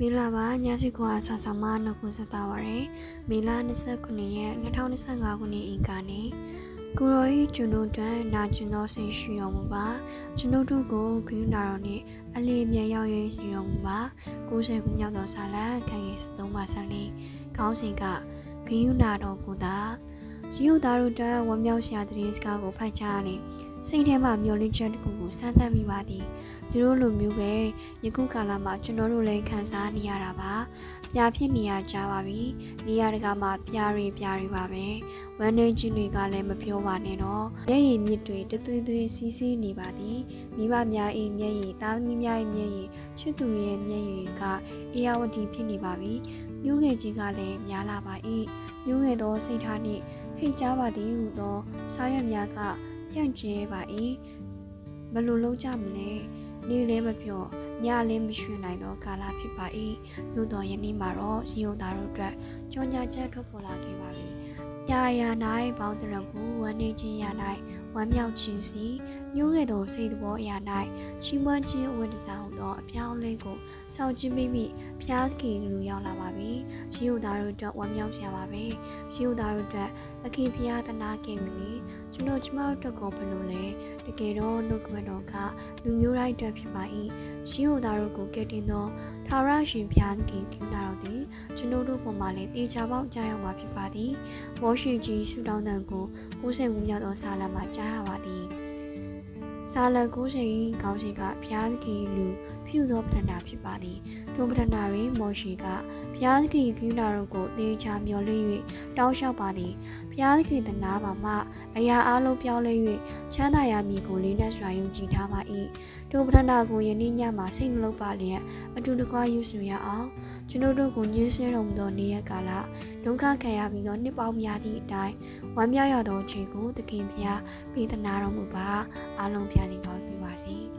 မင်္ဂလာပါညစီကွာဆာဆာမနှုတ်ခွန်းဆက်တာပါရယ်မေလ29ရက်2025ခုနှစ်အင်္ဂါနေ့ကိုရောဤကျွန်တို့တန်းနာကျင်သောစိတ်ရှိတော်မူပါကျွန်တို့တို့ကိုဂရုဏာတော်နှင့်အလေးအမြတ်ရောက်ရည်စီတော်မူပါ90ခုမြောက်သောဆာလံခန်းကြီး73ပါဆက်လေးခေါင်းစဉ်ကဂရုဏာတော်ကိုသာရုပ်သားတို့တန်းဝမ်းမြောက်စရာတည်စကားကိုဖိုက်ချရလေစိတ်ထဲမှာမျောလင့်ချက်တစ်ခုကိုစမ်းသပ်မိပါသည် သူတို့လိုမျိုးပဲယခုကာလမှာကျွန်တော်တို့လည်းခံစားနေရတာပါ။ပြာဖြစ်နေရကြပါပြီ။နေရတကာမှာပြားတွေပြားတွေပါပဲ။ဝမ်းနေချင်းတွေကလည်းမပြောပါနဲ့တော့။မျက်ရည်မြစ်တွေတသွေးသွေးစီးစီးနေပါသည်။မိဘများ၏မျက်ရည်သားသမီးများ၏မျက်ရည်ချစ်သူတွေရဲ့မျက်ရည်ကအေယာဝတီဖြစ်နေပါပြီ။မျိုးငယ်ကြီးကလည်းများလာပါ၏။မျိုးငယ်သောစိတ်ထားနှင့်ဖိတ်ကြားပါသည်ဟုသောစားရွက်များကပြန့်ကျဲပါ၏။ဘယ်လိုလုပ်ကြမလဲ။ နေလည်းမပြော့ညလည်းမရွှင်နိုင်သောကာလဖြစ်ပါ၏သို့တော်ယနေ့မှာတော့ရှင်ယုံသားတို့အတွက်ကြောညာချက်ထုတ်ပေါ်လာခဲ့ပါပြီ။ရာရာ၌ပေါင်းတရဘူးဝမ်းနေခြင်းရာ၌ ဝမ်းမြောက်ခြင်းစီညိုးခဲ့သောစိတ်တော်အရာ၌ချီးမွမ်းခြင်းအဝတ်တစားဟုသောအပြောင်းအလဲကိုစောင့်ကြည့်မိမိဖျားခင်လူရောက်လာပါပြီ။ရှင်ယုံသားတို့အတွက်ဝမ်းမြောက်စရာပါပဲ။ရှင်ယုံသားတို့အတွက်သခင်ဖျားသနာခင်ပြီလေ။ကျွန်တော်ကျမတို့အတွက်ကောဘယ်လိုလဲ။တကယ်တော့နှုတ်ကပတ်တော်ကလူမျိုးတိုင်းအတွက်ဖြစ်ပါ၏။ ရှင်ယုံသားတို့ကိုကယ်တင်သောထာဝရရှင်ဖျားခင် cứu နာတော်သည်ကျွန်တော်တို့ပေါ်မှာလည်းတေချာပေါက်ကြားရောက်မှာဖြစ်ပါသည်။မောရှိကြီးဆူတောင်းတန်ကိုကိုးဆယ်ခုမြောက်သောဆာလံမှာကြားရပါသည်။ဆာလံကိုးဆယ်၏ကောင်းရှိကဖျားခင်လူ ဖြူသောပထနာဖြစ်ပါသည်။ထိုပထနာတွင်မောရှိကဘုရားသခင် cứu နာတော်ကိုသေချာမျှော်လင့်၍တောင်းလျှောက်ပါသည်ဘုရားသခင်တနာပါမှအရာအလုံးပြောင်းလဲ၍ချမ်းသာရမည်ကိုလေးနက်စွာယုံကြည်ထားပါ၏ထိုပထနာကိုယနေ့ညမှာစိတ်နှလုံးပါလျက်အတူတကွယူဆရအောင်ကျွန်တို့တို့ကိုညှင်းဆဲတော်မူသောနေ့ရက်ကာလဒုက္ခခံရပြီးသောနှစ်ပေါင်းများသည့်အတိုင်းဝမ်းမြောက်ရသောအချိန်ကိုသခင်ဘုရားပေးသနာတော်မူပါအလုံးပြည့်စုံတော်ပြပါစေ